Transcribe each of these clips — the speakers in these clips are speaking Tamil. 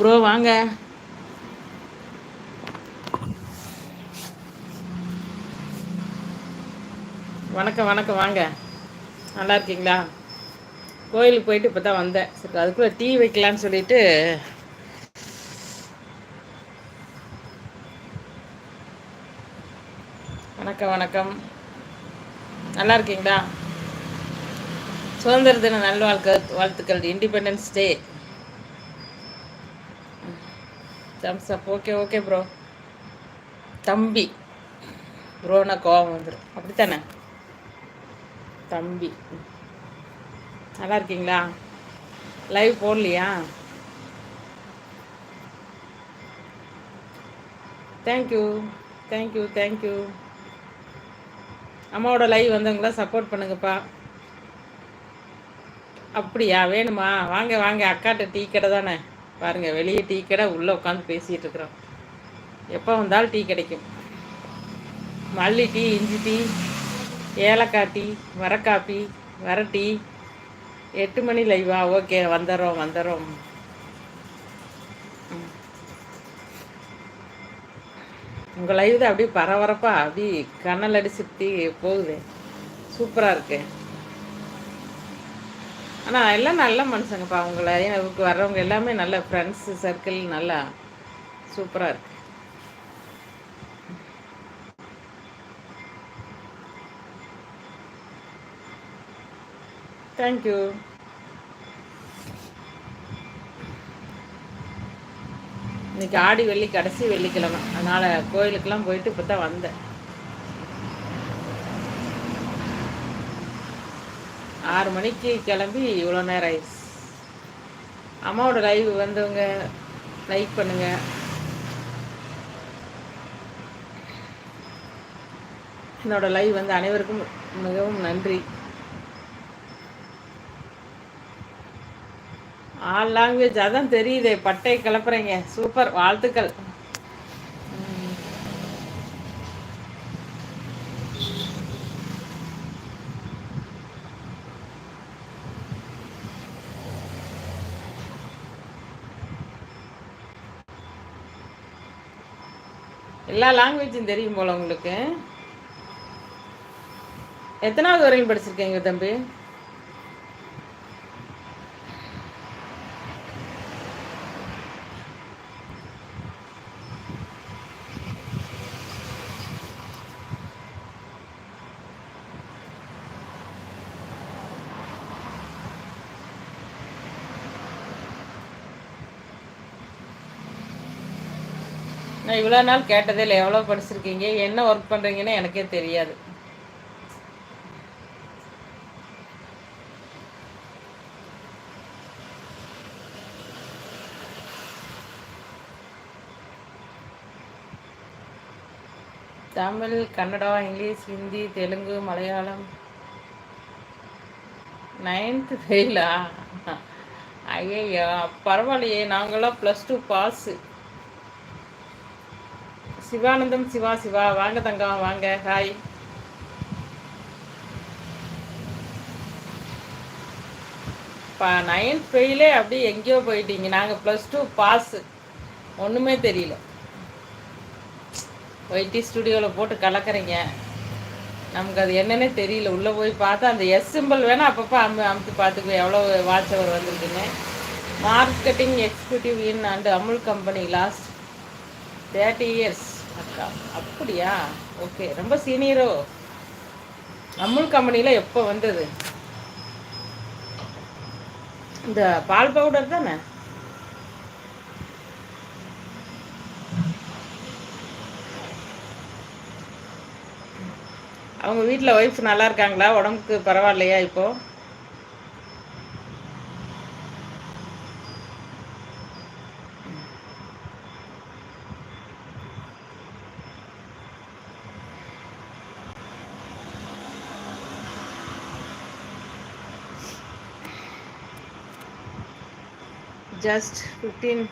ப்ரோ வாங்க. வணக்கம் வணக்கம் வாங்க. நல்லா இருக்கீங்களா? கோயிலுக்கு போயிட்டு இப்போ தான் வந்தேன். சரி அதுக்குள்ளே டீ வைக்கலான்னு சொல்லிட்டு வணக்கம் வணக்கம். நல்லா இருக்கீங்களா? சுதந்திர தின நல்வாழ்க்கு வாழ்த்துக்கள். Independence day thumbs up okay okay bro தம்பி. ப்ரோனா கோவம் வந்துடும் அப்படித்தானே? தம்பி. நல்லா இருக்கீங்களா? லைவ் போடலையா? Thank you thank you thank you அம்மாவோட லைவ் வந்தவங்களாம் சப்போர்ட் பண்ணுங்கப்பா. அப்படியா? வேணுமா? வாங்க வாங்க. அக்காட்ட டீ கடை தானே? பாருங்கள் வெளியே டீ கடை உள்ளே உட்காந்து பேசிகிட்டு இருக்கிறோம். எப்போ வந்தாலும் டீ கிடைக்கும். மல்லி டீ இஞ்சி டீ ஏலக்காய் டீ வரக்காப்பி வர டீ. எட்டு மணி லைவா? ஓகே வந்துடுறோம் வந்துடுறோம். உங்கள் லைவ் தான் அப்படியே பரபரப்பா அப்படி கண்ணல் அடிச்சுட்டு போகுது. சூப்பராக இருக்குது ஆனால் எல்லாம் நல்ல மனுஷங்கப்பா உங்களை வர்றவங்க எல்லாமே நல்ல ஃப்ரெண்ட்ஸு சர்க்கிள் நல்லா சூப்பராக இருக்கு. தேங்க்யூ இன்னைக்கு ஆடி வெள்ளி கடைசி வெள்ளிக்கிழமை. அதனால் கோயிலுக்கெல்லாம் போயிட்டு இப்போ தான் வந்தேன். ஆறு மணிக்கு கிளம்பி இவ்வளோ நேரம் ஆயிடுச்சு. அம்மாவோட லைவ் வந்தவங்க லைக் பண்ணுங்கள் என்னோட லைவ் வந்து அனைவருக்கும் மிகவும் நன்றி. ஆல் லாங்குவேஜ் அதான் தெரியுதே பட்டை கிளப்புறீங்க. சூப்பர் வாழ்த்துக்கள். எல்லா லாங்குவேஜும் தெரியும் போல உங்களுக்கு. எத்தனாவது வரையும் படிச்சிருக்கீங்க தம்பி? நான் இவ்வளோ நாள் கேட்டதே இல்லை எவ்வளோ படிச்சிருக்கீங்க என்ன ஒர்க் பண்ணுறீங்கன்னு எனக்கே தெரியாது. தமிழ் கன்னடா இங்கிலீஷ் ஹிந்தி தெலுங்கு மலையாளம். நைன்த்து ஃபெயிலா ஐயய்யா பரவாயில்லையே நாங்களாம் plus two pass Sivanandam Siva Siva. வாங்க தங்கம் வாங்க. ஹாய் இப்போ நைன்த் ஃபெயிலே அப்படியே எங்கேயோ போயிட்டீங்க. நாங்கள் ப்ளஸ் டூ பாஸு ஒன்றுமே தெரியல. ஒய்டி ஸ்டுடியோவில் போட்டு கலக்கிறீங்க. நமக்கு அது என்னன்னே தெரியல. உள்ளே போய் பார்த்தா அந்த எஸ் சிம்பிள் வேணால் அப்பப்போ அம் அமுத்து பார்த்துக்கோ எவ்வளோ வாட்ச் அவர் வந்திருக்குன்னு. Marketing executive in and Amul company last thirty years அக்கா அப்படியா? ஓகே ரொம்ப சீனியரோ அமுல் கம்பெனியில் எப்போ வந்தது? இந்த பால் பவுடர் தானே? அவங்க வீட்டில் ஒய்ஃப் நல்லா இருக்காங்களா? உடம்புக்கு பரவாயில்லையா இப்போது ஜஸ்ட் ஃபிஃப்டீன்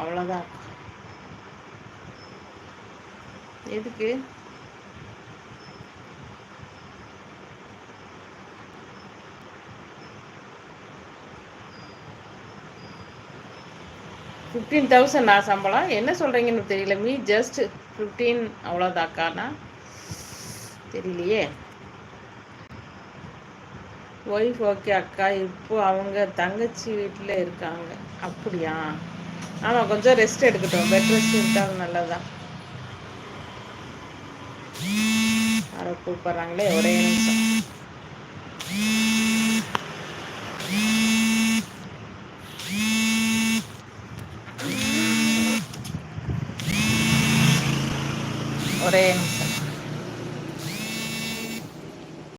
அவ்வளோதான் எதுக்கு? ஃபிஃப்டீன் தௌசண்ட் நான் சம்பளம்? என்ன சொல்கிறீங்கன்னு தெரியல. மீ ஜஸ்ட் ஃபிஃப்டீன் அவ்வளோதாக்கானா தெரியலையே. ஒய்ஃப் ஓகே அக்கா. இப்போ அவங்க தங்கச்சி வீட்டில் இருக்காங்க. அப்படியா? ஆமாம் கொஞ்சம் ரெஸ்ட் எடுக்கட்டும். பெட் ரெஸ்ட் எடுத்தாலும் நல்லதுதான். யாரோ கூப்பிட்றாங்களே ஒரே நிமிஷம்.